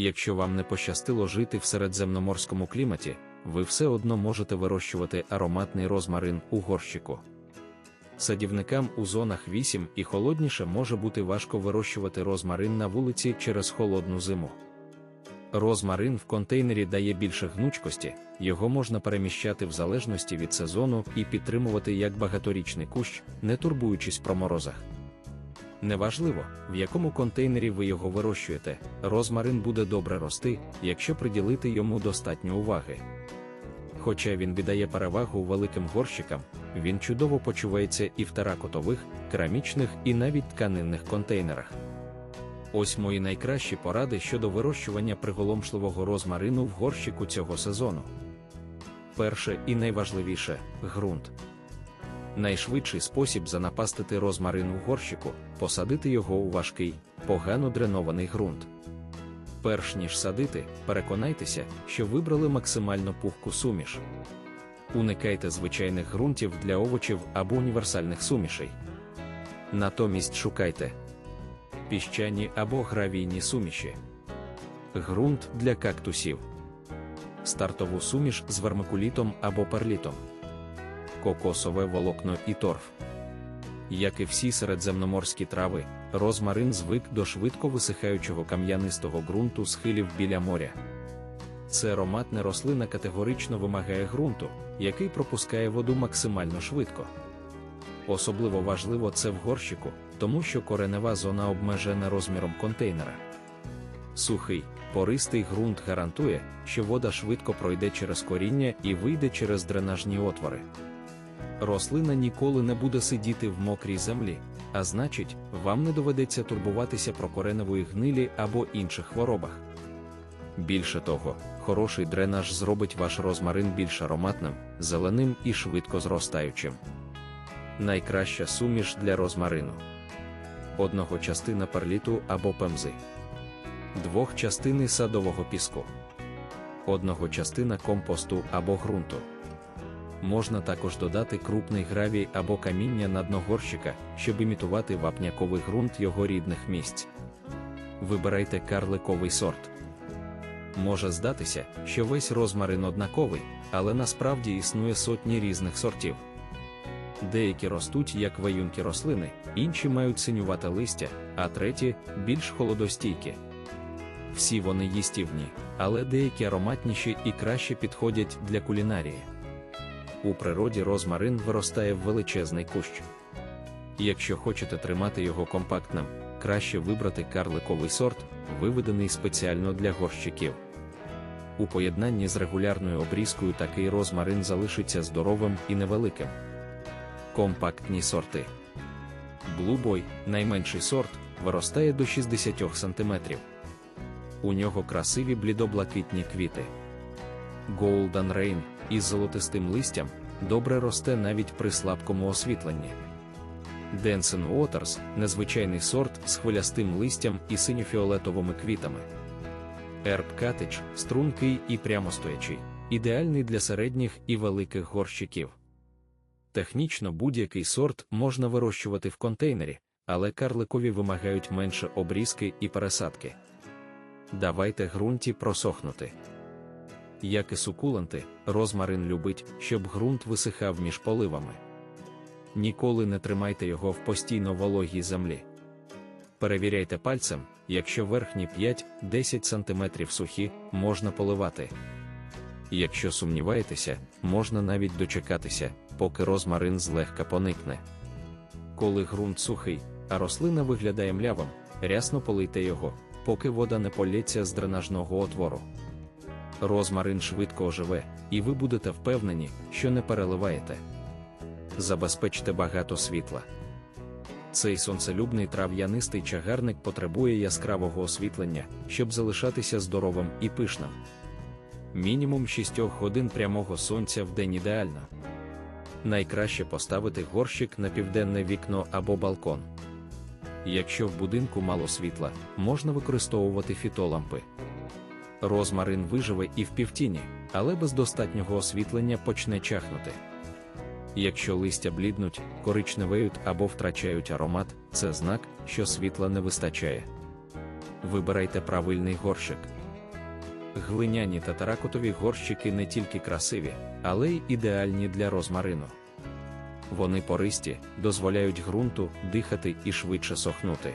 Якщо вам не пощастило жити в середземноморському кліматі, ви все одно можете вирощувати ароматний розмарин у горщику. Садівникам у зонах 8 і холодніше може бути важко вирощувати розмарин на вулиці через холодну зиму. Розмарин в контейнері дає більше гнучкості, його можна переміщати в залежності від сезону і підтримувати як багаторічний кущ, не турбуючись про морозах. Неважливо, в якому контейнері ви його вирощуєте, розмарин буде добре рости, якщо приділити йому достатньо уваги. Хоча він віддає перевагу великим горщикам, він чудово почувається і в теракотових, керамічних і навіть тканинних контейнерах. Ось мої найкращі поради щодо вирощування приголомшливого розмарину в горщику цього сезону. Перше і найважливіше ґрунт. Найшвидший спосіб занапастити розмарин у горщику посадити його у важкий, погано дренований ґрунт. Перш ніж садити, переконайтеся, що вибрали максимально пухку суміш. Уникайте звичайних ґрунтів для овочів або універсальних сумішей. Натомість шукайте піщані або гравійні суміші, ґрунт для кактусів, стартову суміш з вермикулітом або перлітом, кокосове волокно і торф. Як і всі середземноморські трави, розмарин звик до швидко висихаючого кам'янистого ґрунту схилів біля моря. Це ароматна рослина категорично вимагає ґрунту, який пропускає воду максимально швидко. Особливо важливо це в горщику, тому що коренева зона обмежена розміром контейнера. Сухий, пористий ґрунт гарантує, що вода швидко пройде через коріння і вийде через дренажні отвори. Рослина ніколи не буде сидіти в мокрій землі, а значить, вам не доведеться турбуватися про кореневої гнилі або інших хворобах. Більше того, хороший дренаж зробить ваш розмарин більш ароматним, зеленим і швидко зростаючим. Найкраща суміш для розмарину. Одного частина перліту або пемзи, двох частини садового піску, одного частина компосту або ґрунту. Можна також додати крупний гравій або каміння на дно горщика, щоб імітувати вапняковий ґрунт його рідних місць. Вибирайте карликовий сорт. Може здатися, що весь розмарин однаковий, але насправді існує сотні різних сортів. Деякі ростуть як ваюнки рослини, інші мають синювате листя, а треті більш холодостійкі. Всі вони їстівні, але деякі ароматніші і краще підходять для кулінарії. У природі розмарин виростає в величезний кущ. Якщо хочете тримати його компактним, краще вибрати карликовий сорт, виведений спеціально для горщиків. У поєднанні з регулярною обрізкою такий розмарин залишиться здоровим і невеликим. Компактні сорти. Blue найменший сорт, виростає до 60 см. У нього красиві блідоблакитні квіти. Golden Rain із золотистим листям добре росте навіть при слабкому освітленні. Dancing Waters – незвичайний сорт з хвилястим листям і синьофіолетовими квітами. Herb Cottage – стрункий і прямостоячий, ідеальний для середніх і великих горщиків. Технічно будь-який сорт можна вирощувати в контейнері, але карликові вимагають менше обрізки і пересадки. Давайте ґрунті просохнути. Як і сукуленти, розмарин любить, щоб ґрунт висихав між поливами. Ніколи не тримайте його в постійно вологій землі. Перевіряйте пальцем, якщо верхні 5-10 см сухі, можна поливати. Якщо сумніваєтеся, можна навіть дочекатися, поки розмарин злегка поникне. Коли ґрунт сухий, а рослина виглядає млявим, рясно полийте його, поки вода не полється з дренажного отвору. Розмарин швидко оживе, і ви будете впевнені, що не переливаєте. Забезпечте багато світла. Цей сонцелюбний трав'янистий чагарник потребує яскравого освітлення, щоб залишатися здоровим і пишним. Мінімум 6 годин прямого сонця в день ідеально. Найкраще поставити горщик на південне вікно або балкон. Якщо в будинку мало світла, можна використовувати фітолампи. Розмарин виживе і в півтіні, але без достатнього освітлення почне чахнути. Якщо листя бліднуть, коричневеють або втрачають аромат, це знак, що світла не вистачає. Вибирайте правильний горщик. Глиняні та теракотові горщики не тільки красиві, але й ідеальні для розмарину. Вони пористі, дозволяють ґрунту дихати і швидше сохнути.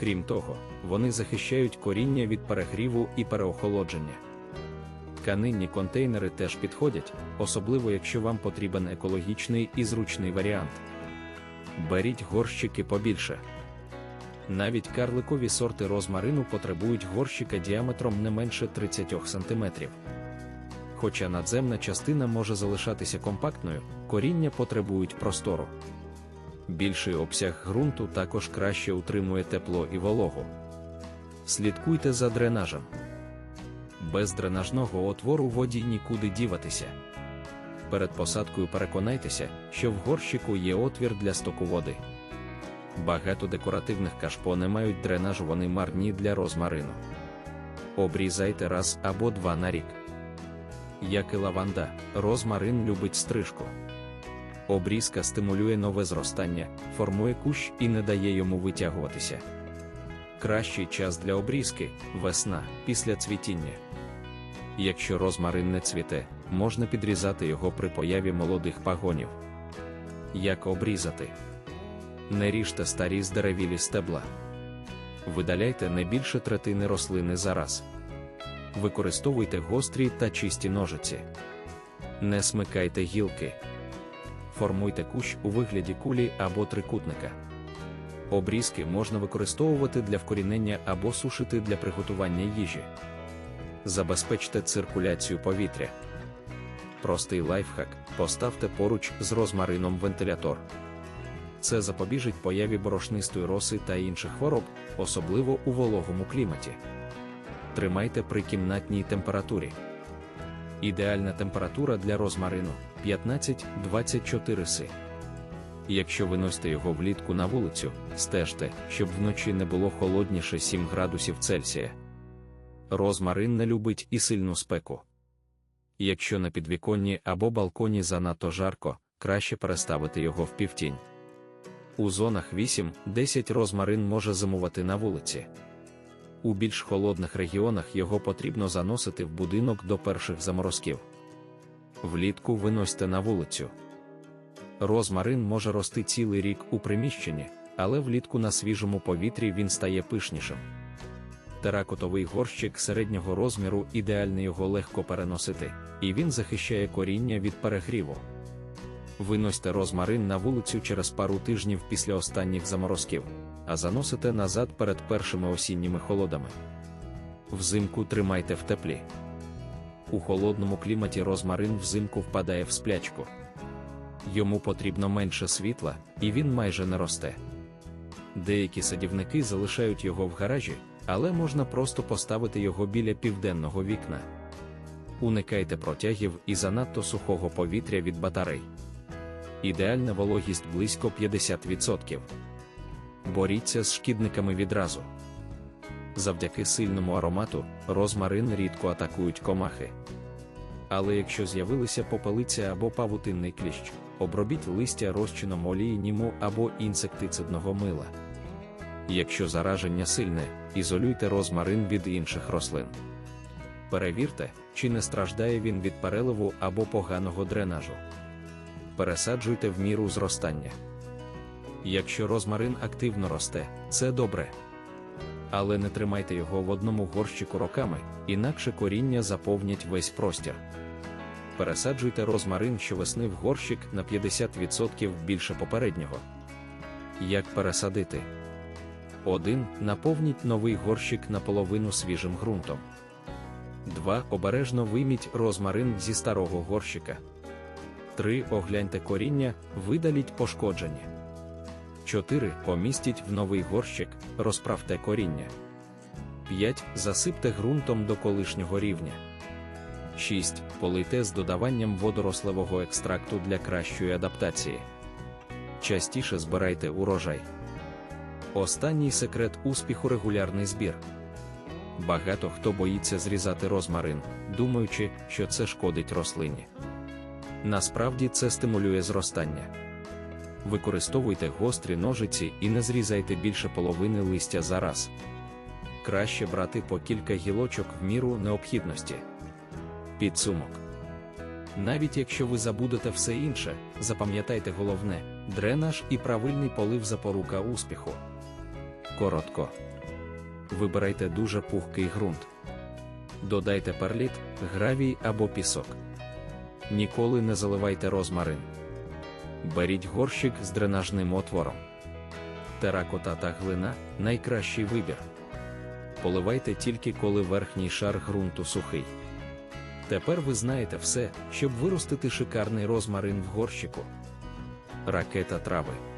Крім того, вони захищають коріння від перегріву і переохолодження. Тканинні контейнери теж підходять, особливо якщо вам потрібен екологічний і зручний варіант. Беріть горщики побільше. Навіть карликові сорти розмарину потребують горщика діаметром не менше 30 см. Хоча надземна частина може залишатися компактною, коріння потребують простору. Більший обсяг ґрунту також краще утримує тепло і вологу. Слідкуйте за дренажем. Без дренажного отвору воді нікуди діватися. Перед посадкою переконайтеся, що в горщику є отвір для стоку води. Багато декоративних кашпо не мають дренажу, вони марні для розмарину. Обрізайте раз або два на рік. Як і лаванда, розмарин любить стрижку. Обрізка стимулює нове зростання, формує кущ і не дає йому витягуватися. Кращий час для обрізки весна після цвітіння. Якщо розмарин не цвіте, можна підрізати його при появі молодих пагонів. Як обрізати? Не ріжте старі здеревілі стебла. Видаляйте не більше третини рослини за раз. Використовуйте гострі та чисті ножиці. Не смикайте гілки. Формуйте кущ у вигляді кулі або трикутника. Обрізки можна використовувати для вкорінення або сушити для приготування їжі. Забезпечте циркуляцію повітря. Простий лайфхак поставте поруч з розмарином вентилятор. Це запобіжить появі борошнистої роси та інших хвороб, особливо у вологому кліматі. Тримайте при кімнатній температурі. Ідеальна температура для розмарину 15-24 си. Якщо виносите його влітку на вулицю, стежте, щоб вночі не було холодніше 7 градусів Цельсія. Розмарин не любить і сильну спеку. Якщо на підвіконні або балконі занадто жарко, краще переставити його в півтінь. У зонах 8-10 розмарин може зимувати на вулиці. У більш холодних регіонах його потрібно заносити в будинок до перших заморозків. Влітку виносьте на вулицю. Розмарин може рости цілий рік у приміщенні, але влітку на свіжому повітрі він стає пишнішим. Теракотовий горщик середнього розміру ідеально його легко переносити, і він захищає коріння від перегріву. Виносьте розмарин на вулицю через пару тижнів після останніх заморозків, а заносите назад перед першими осінніми холодами. Взимку тримайте в теплі. У холодному кліматі розмарин взимку впадає в сплячку. Йому потрібно менше світла, і він майже не росте. Деякі садівники залишають його в гаражі, але можна просто поставити його біля південного вікна. Уникайте протягів і занадто сухого повітря від батарей. Ідеальна вологість близько 50%. Боріться з шкідниками відразу. Завдяки сильному аромату, розмарин рідко атакують комахи. Але якщо з'явилися попелиця або павутинний кліщ, обробіть листя розчином олії німу або інсектицидного мила. Якщо зараження сильне, ізолюйте розмарин від інших рослин. Перевірте, чи не страждає він від переливу або поганого дренажу. Пересаджуйте в міру зростання. Якщо розмарин активно росте, це добре. Але не тримайте його в одному горщику роками, інакше коріння заповнять весь простір. Пересаджуйте розмарин щовесни в горщик на 50% більше попереднього. Як пересадити? 1. Наповніть новий горщик наполовину свіжим ґрунтом. 2. Обережно вийміть розмарин зі старого горщика. 3. Огляньте коріння, видаліть пошкодження. 4. Помістіть в новий горщик, розправте коріння. 5. Засипте ґрунтом до колишнього рівня. 6. Полийте з додаванням водорослевого екстракту для кращої адаптації. Частіше збирайте урожай. Останній секрет успіху регулярний збір. Багато хто боїться зрізати розмарин, думаючи, що це шкодить рослині. Насправді це стимулює зростання. Використовуйте гострі ножиці і не зрізайте більше половини листя за раз. краще брати по кілька гілочок в міру необхідності. Підсумок. Навіть якщо ви забудете все інше, запам'ятайте головне дренаж і правильний полив запорука успіху. Коротко. Вибирайте дуже пухкий ґрунт. Додайте перліт, гравій або пісок. Ніколи не заливайте розмарин. Беріть горщик з дренажним отвором. Теракота та глина найкращий вибір. Поливайте тільки коли верхній шар ґрунту сухий. Тепер ви знаєте все, щоб виростити шикарний розмарин в горщику. Ракета трави.